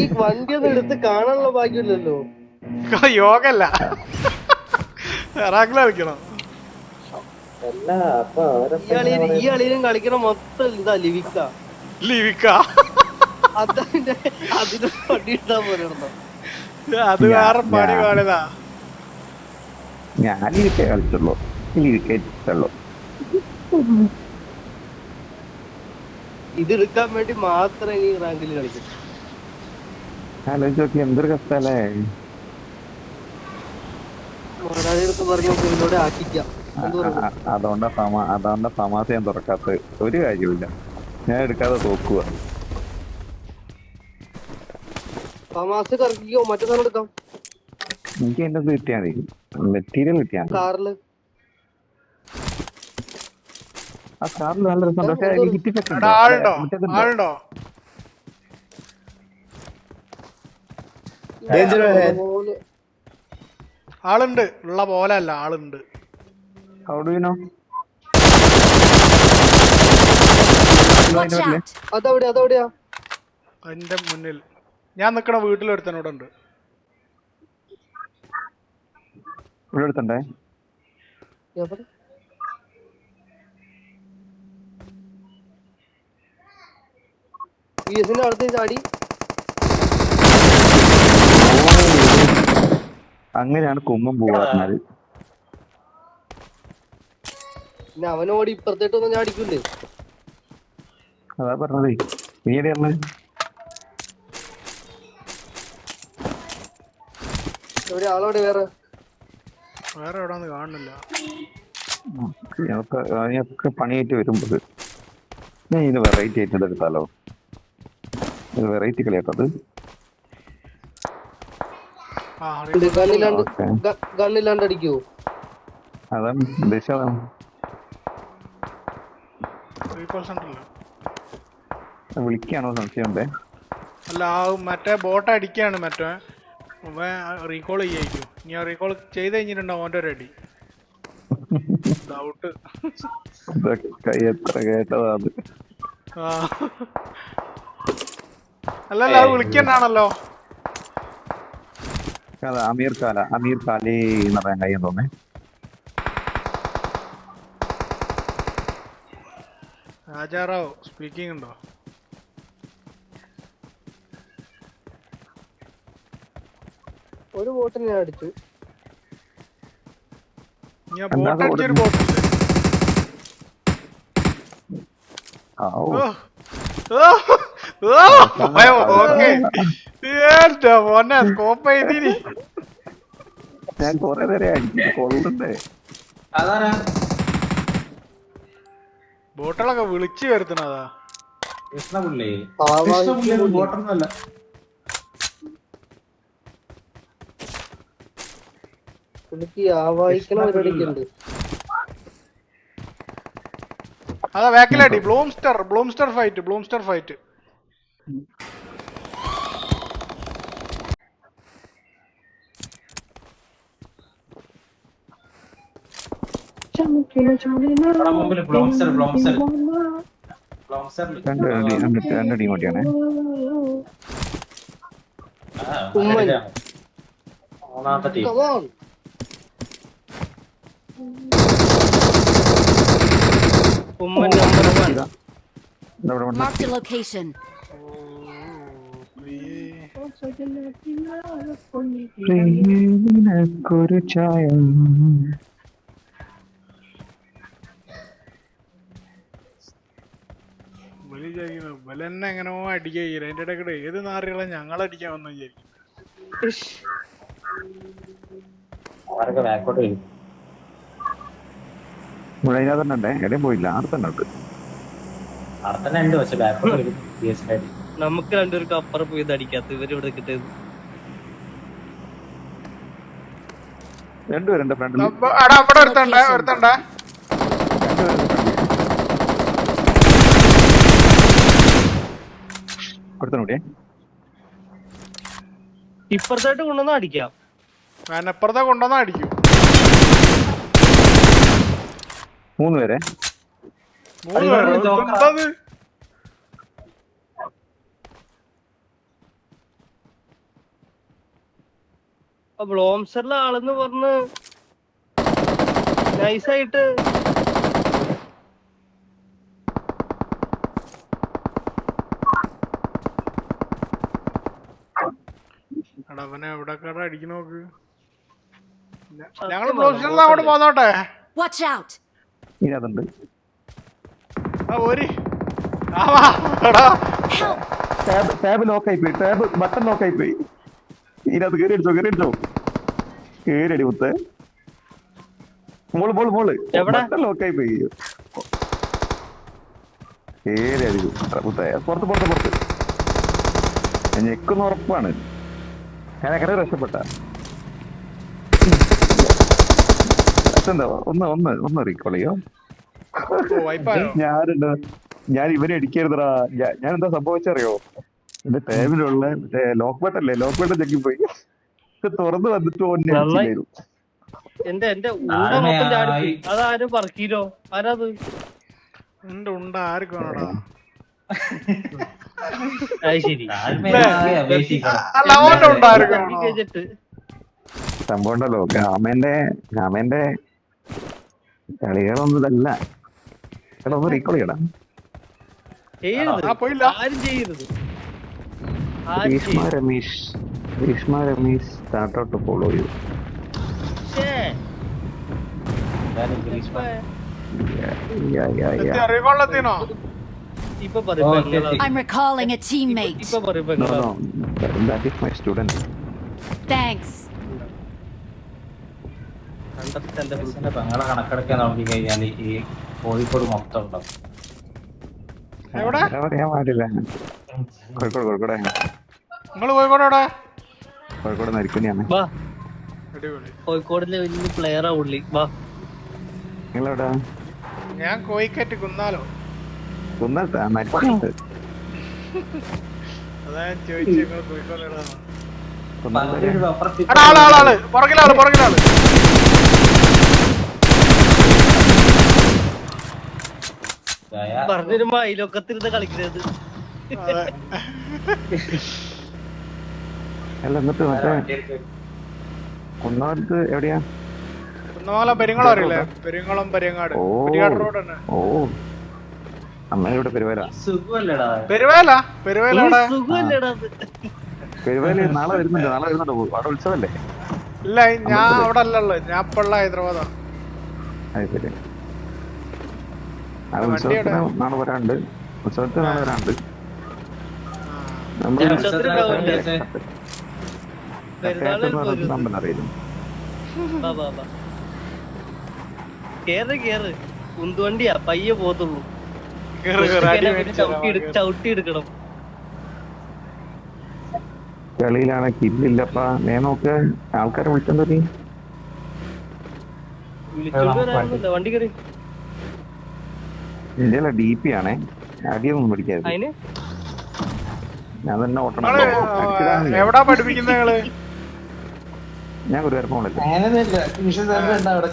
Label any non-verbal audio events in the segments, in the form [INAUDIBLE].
ഈ വണ്ടി ഒന്നും എടുത്ത് കാണാനുള്ള ഭാഗ്യമില്ലല്ലോ. യോഗല്ല. കളിക്കണം? ഈ അളിയന് ഈ അളിയനും കളിക്കണ മൊത്തം ഇതാ ലിവിക്ക. ലിവിക്ക? അതിന്റെ അതിന് വണ്ടി ഇട്ടാ പോലെ അത് വേറെ പണി ഞാൻ- പാടിയതാ. ഞാൻ ലീവിക്കേ കളിച്ചുള്ളൂ. ലീവിക്കേ ഇഷ്ടമുള്ളൂ. ഇത് എടുക്കാൻ വേണ്ടി മാത്രമേ ഈ റാങ്കിൽ കളിക്കും. ആലോചിച്ച് നോക്കി എന്തൊരു കഷ്ടല്ലേ? അതോണ്ടാ? അതുകൊണ്ടാ സമാ അതുകൊണ്ടാ സമാസ ഞാൻ തുറക്കാത്ത ഒരു കാര്യമില്ല ഞാൻ എടുക്കാതെ തോക്കുക എനിക്ക് എന്റെ കിട്ടിയാ കിട്ടിയാൽ മതി. മെറ്റീരിയൽ കിട്ടിയാ ആ കാറിൽ നല്ല രസമുണ്ട് പക്ഷേ ഹിറ്റ് ഇഫക്റ്റ് എടാ ആളുണ്ടോ ഉള്ള പോലെ അല്ല ആളുണ്ട്. എന്റെ! അതെവിടെയാ അതെവിടെയാ? അതിന്റെ മുന്നിൽ. ഞാൻ നിക്കണ വീട്ടിലൊരുത്തനോട് ഉണ്ട് ഇവിടെ എടുത്തണ്ടേ ചാടി. അങ്ങനെയാണ് കുമ്മം പോവാറുന്നത് അവനോടി ഇപ്പുറത്തേട്ടൊന്നും അടിക്കൂലേ അതാ പറഞ്ഞതേ. നീ എവിടെ ആളോടെ വേറെ? വേറെ എവിടാന്ന് കാണുന്നില്ല. ഞങ്ങൾക്ക് പണിയായിട്ട് വരുമ്പോൾ ഞാൻ ഇതിന് വെറൈറ്റി ആയിട്ട് എടുത്താലോ? വെറൈറ്റി കളിയാട്ടത് ഗണ്ണില്ലാണ്ട് ഗണ്ണില്ലാണ്ട് അടിക്കുവോ അതാണ് സെന്ററിൽ വിളിക്കാണോ സംശയം ഉണ്ടേ അല്ല? ആ മറ്റേ ബോട്ട് അടിക്കാണ് മറ്റേ. റീകോൾ ചെയ്യായിരിക്കും ഇനി ആ റീകോൾ ചെയ്ത് കഴിഞ്ഞിട്ടുണ്ടാവും ഓന്റെ ഒരു അടി? ഡൗട്ട് കൈ എത്ര കേട്ടതാ അല്ലല്ല വിളിക്കണ്ടാണല്ലോ. അമീർ കാല അമീർ കാലേ എന്ന് പറയാൻ കഴിയും തോന്നേ രാജാറാവ് സ്പീക്കിംഗ് ഉണ്ടോ? ഒരു ബോട്ടിനെ ഞാൻ അടിച്ചു. ഞാൻ ബോട്ട് അടിച്ചൊരു ബോട്ട് ആ ഓ. ഓക്കെ. മോനെ സ്കോപ്പ് ചെയ്തിനി ഞാൻ കൊറേ നേരം അടിച്ചു കൊള്ളണ്ടേ. അതാരാ? ബോട്ടുകളൊക്കെ വിളിച്ചു വരുത്തണതാ. കൃഷ്ണപുള്ളി. കൃഷ്ണപുള്ളി കൊല്ലും. ബോട്ടൊന്നുമല്ല. പുള്ളിക്ക് ആവാഹിക്കണ പരിപാടിയൊക്കെ ഉണ്ട്. അതാ ബാക്കിലടി ബ്ലൂംസ്റ്റർ ബ്ലൂംസ്റ്റർ ഫൈറ്റ് ബ്ലൂംസ്റ്റർ ഫൈറ്റ് രണ്ട് ഉമ്മൻ. മൂന്നാമത്തെ team Come Oommen number one Marked a location. നിനക്കൊരു ചായ ബലി തന്നെ എങ്ങനെയോ അടിക്കുക അതിന്റെ ഇടയ്ക്കിടെ ഏത് നാറികളെ ഞങ്ങൾ അടിക്കാൻ വന്നു വിചാരിക്കും പോയില്ല ആർത്തന്നെ ഉണ്ട് പക്ഷെ ബാക്കോട്ട് നമുക്ക് രണ്ടുപേർക്ക് അപ്പുറം പോയി അടിക്കാത്ത ഇവർ ഇവിടെ കിട്ടിയത് രണ്ടുപേരുണ്ട് ഫ്രണ്ടിൽ അപ്പൊ- എടാ അവിടെ ഒരുത്തണ്ട ഒരുത്തണ്ട കൊടുത്തൂടെ ഇപ്പുറത്തായിട്ട് കൊണ്ടുവന്നാ അടിക്കാം. അതിനപ്പുറത്തെ കൊണ്ടുവന്നാ അടിക്കും. മൂന്ന് പേരെ. മൂന്ന് പേരോ? ബ്ലോംസറിലെ ആളെന്ന് പറഞ്ഞ് നൈസായിട്ട് എടാ അവനെ എവിടെ കട അടിക്കണ നോക്ക്. അങ്ങോട്ട്? പോന്നോട്ടെ? Out! ഇതിനകത്തുണ്ട്. ആ ഓരി. ആ വാ, എടാ. Help! ടാബ് ടാബ് ലോക്കായി പോയി. ടാബ് ബട്ടൺ ലോക്കായി പോയി. ഇതിനകത്ത് കയറി അടിച്ചോ കയറി അടിച്ചോ. അടി മുത്ത്. മോൾ മോൾ മോൾ. ലോക്കായി പോയി. അടിച്ചു മുത്തേ പുറത്ത് പുറത്ത് പുറത്ത്. ഞെക്കുന്ന ഉറപ്പാണ്. ഞാൻ എങ്ങനെ രക്ഷപ്പെട്ട. എന്താ ഒന്ന് ഒന്ന് ഒന്ന് റീകോൾ ചെയ്യോ വൈപ്പായോ ഞാനുണ്ട് ഞാൻ ഇവനെ അടിക്കരുതടാ. ഞാൻ എന്താ സംഭവിച്ചറിയോ? എന്റെ ടേബിലുള്ള ലോക്ക് ബട്ടല്ലേ ലോക്ക് ബട്ടൺ ചെക്കിപ്പോയി ഇത് തുറന്ന് വന്നിട്ട് ഓനെ നന്നായി. അടിച്ചില്ലായിരുന്നു. എന്റെ എന്റെ ഉണ്ട മൊത്തം ചാടിപ്പോയി അതാരും പറക്കിലോ ആരാത്? ഉണ്ട് ഉണ്ട് ആർക്ക് സംഭവം ഉണ്ടല്ലോ. ഗാമന്റെ ഗാമന്റെ കളികളൊന്നും ഇതല്ല. ഒന്ന് റീകോൾ ചെയ്യരുത്. ആരും ചെയ്യരുത്. ചെയ്യരുത് Ramesh Greeshma Ramesh start out follow Greeshma ഇപ്പൊ. Understandable. ഗ്രീഷ്മന്റെ പെങ്ങളെ കണക്കെടുക്കാൻ നോക്കി കഴിഞ്ഞാൽ ഈ കോഴിക്കോട് മൊത്തം ഉണ്ടാവും പറയാൻ പാടില്ല. കോഴിക്കോട് കോഴിക്കോട്. നിങ്ങൾ കോഴിക്കോടോടെ കോഴിക്കോട് നരിക്കുനിയാണ് വാ. അടിപൊളി. കോഴിക്കോടിലെ വലിയ പ്ലെയറാ ഉള്ളി വാ. നിങ്ങളെവിടെ? ഞാൻ കോയിക്കറ്റ് കുന്നാലോ. കുന്നത്താ നരിക്കുന്നുണ്ട് അതാ ചോദിച്ചു നിങ്ങൾ കോഴിക്കോട് എവിടെയാണെന്ന്. പലരും അപ്പുറത്ത് എടാ ആൾ ആൾ ആൾ. പുറകിലാൾ പുറകിലാൾ പറഞ്ഞിരുമ്പോ അയലോക്കത്തിരുന്ന് കളിക്കുന്നത് അതെ. [LAUGHS] അല്ല എന്നിട്ട് മറ്റേ വണ്ടി കുന്നോലത്ത് എവിടെയാ? കുന്നമംഗലം പെരിങ്ങളം അറിയില്ലേ? പെരിങ്ങളം പെരിയങ്ങാട് ഓ. റോഡ് തന്നെ ഓ. അമ്മേ ഇവിടെ പെരുവേല. സുഖമല്ലടാ. പെരുവേല? പെരുവേല പെരുവേല നാളെ വരുന്നുണ്ട് നാളെ വരുന്നുണ്ടോ. അവിടെ ഉത്സവല്ലേ? ഇല്ല ഞാൻ അവിടെ അല്ലല്ലോ. ഞാൻ ഇപ്പൊ ഹൈദരാബാദ് ഹൈദരാബാദാ. അത് ശരി. വണ്ടി ഉത്സവത്തിന് നാളെ വരാണ്ട് ഉത്സവത്തിന് നാളെ വരാണ്ട്? നമ്മൾ [LAUGHS] കേറ് കേറ്. ഉന്തുവണ്ടിയാ പയ്യെ പോത്തുള്ളൂ ചവിട്ടി എടുക്കണം. കളിയിലാണ് കില്ലില്ലപ്പാ. നേ നോക്ക്. ആൾക്കാരെ വിളിച്ചോണ്ടോ നീ? വണ്ടി കയറി ഡി പി ആണേ. അടിയൊന്നും പിടിക്കാതെ അതിന്? ഞാൻ തന്നെ ഓട്ടണം എവിടാ പഠിപ്പിക്കുന്നത് നിങ്ങൾ ഞാൻ ഒരു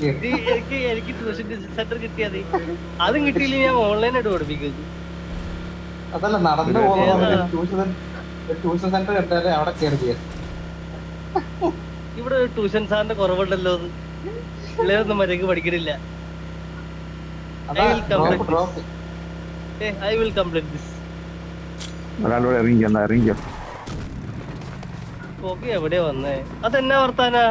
ഇത് എനിക്ക് എനിക്ക് ട്യൂഷൻ സെന്റർ കിട്ടിയത് അതും കിട്ടിയില്ല ഞാൻ ഓൺലൈനായിട്ട് അതല്ല നടന്നു? ട്യൂഷൻ ട്യൂഷൻ സെന്റർ അവിടെ കയറി ഇവിടെ ട്യൂഷൻ സാറിന്റെ കുറവുണ്ടല്ലോ അത് പിള്ളേരൊന്നും മര്യാദയ്ക്ക് പഠിക്കണില്ല. ഐ വിൽ കംപ്ലീറ്റ് ദിസ് ഒരാളോട് ഇറങ്ങിക്കോ എന്നാ ഇറങ്ങിക്കോ. ഓക്കെ എവിടെ വന്നേ? അതെന്നാ വർത്താനാ?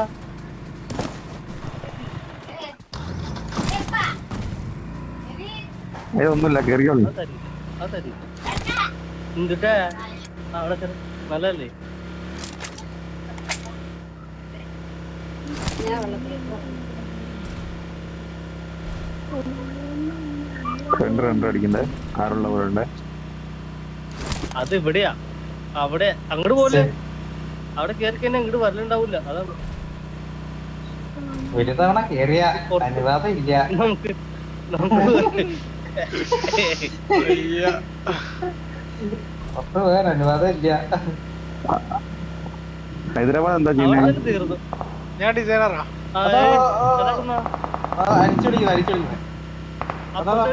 ഒന്നുമില്ല അതല്ല എന്തുട്ടാ? അവിടെ നല്ലല്ലേ രണ്ട് രണ്ട് അടിക്കണ്ടേ? ആറുള്ളവരുണ്ട് അത് ഇവിടെയാ. അവിടെ അങ്ങോട്ട് പോലെ. അവിടെ കേറി കഴിഞ്ഞാൽ ഇങ്ങോട്ട് വരലുണ്ടാവൂല. അതാണ് ഒരു തവണ കേറിയ? അനുവാദം ഇല്ല. നമുക്ക് നമുക്ക് വേറെ അനുവാദം ഇല്ല. ഹൈദരാബാദ് എന്താ ചെയ്യുന്നത് തീർന്നു. ഞാൻ ഡിസൈനറാ അതാ,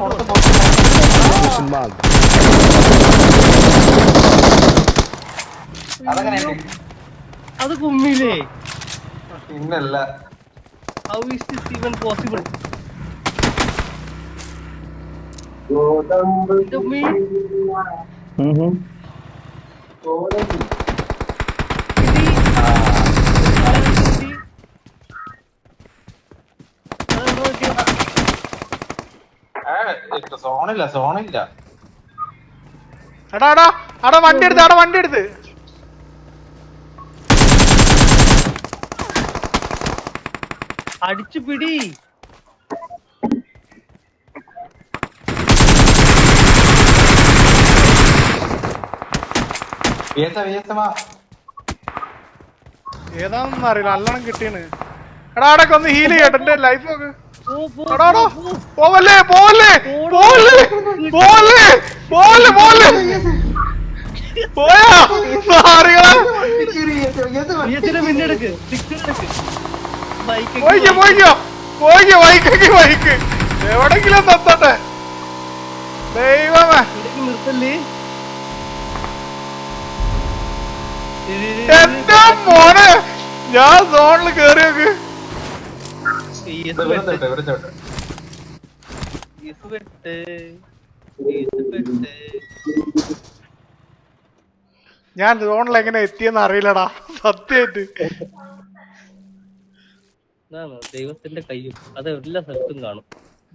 പുറത്ത് പുറത്ത് അതങ്ങനെ അത് കുമ്മിലേ പിന്നല്ല. How is this even possible. സോണില്ല സോണില്ല. എടാ എടാ അടാ വണ്ടി എടുത്ത് അടാ വണ്ടി എടുത്ത്. അടിച്ചു പിടി. ഏതാണെന്ന് അറിയില്ല നല്ലോണം കിട്ടിയാണ് എടാ ഒന്ന് ഹീൽ ചെയ്യട്ടെ എന്റെ ലൈഫ്. പോവല്ലേ പോവല്ലേ പോവല്ലേ പോവല്ലേ പോവല്ലേ പോവല്ലേ. പോയാ സാറികളെ വിയസിനെ പിന്നെടുക്ക് സിക്സ് എടുക്ക്. വൈക്ക് ബൈക്ക് ബൈക്ക്. എവിടെങ്കിലും തത്തട്ടെ ദൈവമേ. നിർത്തല്ലേ? എന്റെ മോനെ ഞാൻ വെറുതെ വെറുതെ ഞാൻ സോണിൽ എങ്ങനെ എത്തിയെന്ന് അറിയില്ലടാ. സത്യായിട്ട് ഇതാണ് ദൈവത്തിന്റെ കയ്യും അത് എല്ലാ സ്ഥലത്തും കാണും.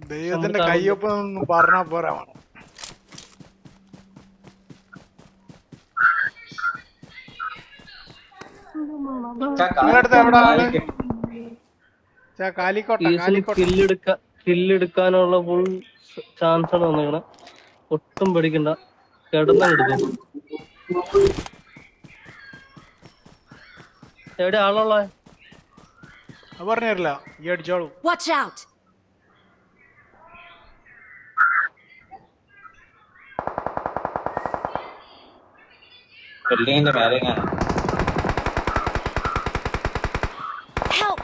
ദൈവത്തിന്റെ കയ്യൊപ്പം പറഞ്ഞ പോരാ വേണം എവിടെ ആൾ? ചാ, കാലിക്കോട്ട കാലിക്കോട്ട. കില്ലെടുക്ക കില്ലെടുക്കാനുള്ള ഫുൾ ചാൻസ് ആണ് വന്നിങ്ങനെ ഒട്ടും പേടിക്കണ്ട. കിടന്ന എടുക്കും എവിടെ ആളുള്ള? ಅವರನೇ ಇರಲ್ಲ ಎರಡು ಜೋಳು ವಾಚ್ ಔಟ್ ಬಿಲ್ಡಿಂಗ್ ಇಂದ ಮ್ಯಾಲಿಂಗ್ help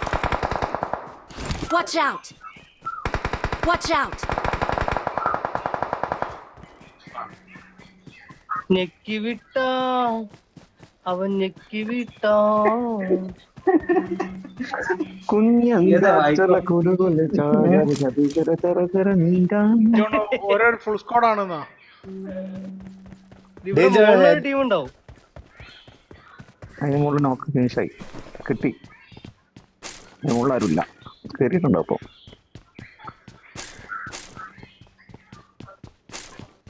watch out watch out நெக்கி விட்டான் அவன் நெக்கி விட்டான் ഫുൾ സ്കോഡ് ആണെന്നാ. ടീം ഉണ്ടാവും. അതിന് മുകളിൽ നോക്ക് ഫിനിഷായി കിട്ടി. അതിന് മുകളിൽ ആരുമില്ല. കയറിയിട്ടുണ്ടോ അപ്പൊ.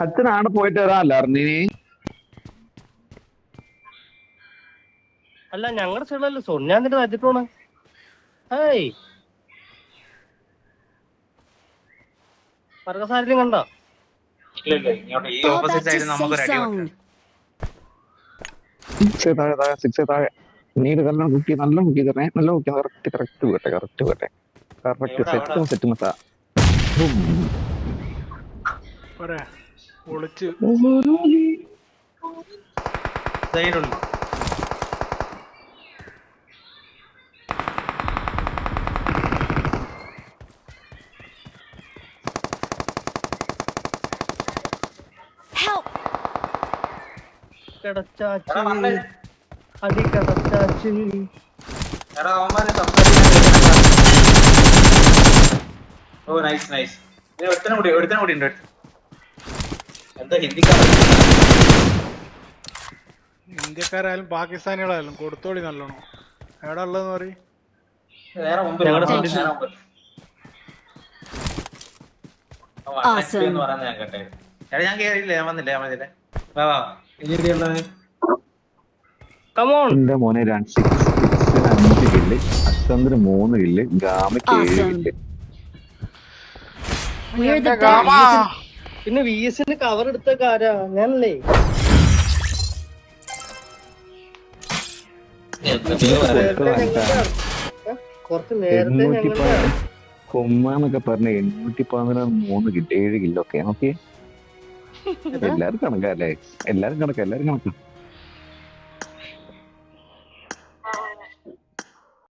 അച്ഛനാണ് പോയിട്ട് വരാൻ അറിഞ്ഞിനി അല്ല ഞങ്ങളുടെ സൈഡിലല്ല സോൺ ഞാൻ നിന്റെ രാജ്യത്തോണ് പോണ. കണ്ട. വെക്കാം താഴെ താഴെ സിക്സ് നീട് നല്ല കുക്കി നല്ല കുക്കി തരണേ നല്ല കുക്കി കറക്റ്റ് കറക്റ്റ് പോട്ടെ കറക്റ്റ് പോട്ടെ കറക്റ്റ് സെറ്റ് സെറ്റ് മസാ ഒളിച്ച് കിടച്ചാച്ച്. അടി കിടച്ചാച്ച്. ഓ നൈസ് നൈസ് ഒരുത്തനും കൂടി ഒരുത്തനും കൂടി ഉണ്ട്. എന്താ ഹിന്ദിക്കാരൻ ഇന്ത്യക്കാരായാലും പാകിസ്ഥാനികളായാലും കൊടുത്തോളി നല്ലോണം. എവിടെ ഉള്ളതെന്ന് പറയും. നേരെ ഞങ്ങളുടെ പറയുന്നത് ഞാൻ കേട്ടെ. എടാ ഞാൻ കേറിയില്ല ഞാൻ വന്നില്ല ഞാൻ വന്നില്ലേ. വാ വാ. എന്റെ മോനെ രണ്ട് അഞ്ച് കില്ല് അശ്വന്തിന് മൂന്ന് കില്ല് ഗാമയ്ക്ക് ഏഴ്. കില്ല്. പിന്നെ വി എസിന് കവർ എടുത്ത കാരാ ഞാനല്ലേ? കൊറച്ച് നേരത്തെ ഞങ്ങളുടെ കൊമ്മാന്നൊക്കെ പറഞ്ഞ എണ്ണൂറ്റി പതിനാറ് മൂന്ന് കിട്ടി ഏഴ് കിലോ ഒക്കെ ഓക്കെ എല്ലാരും കണക്കല്ലേ എല്ലാരും കണക്കാ എല്ലാരും കണക്കാ.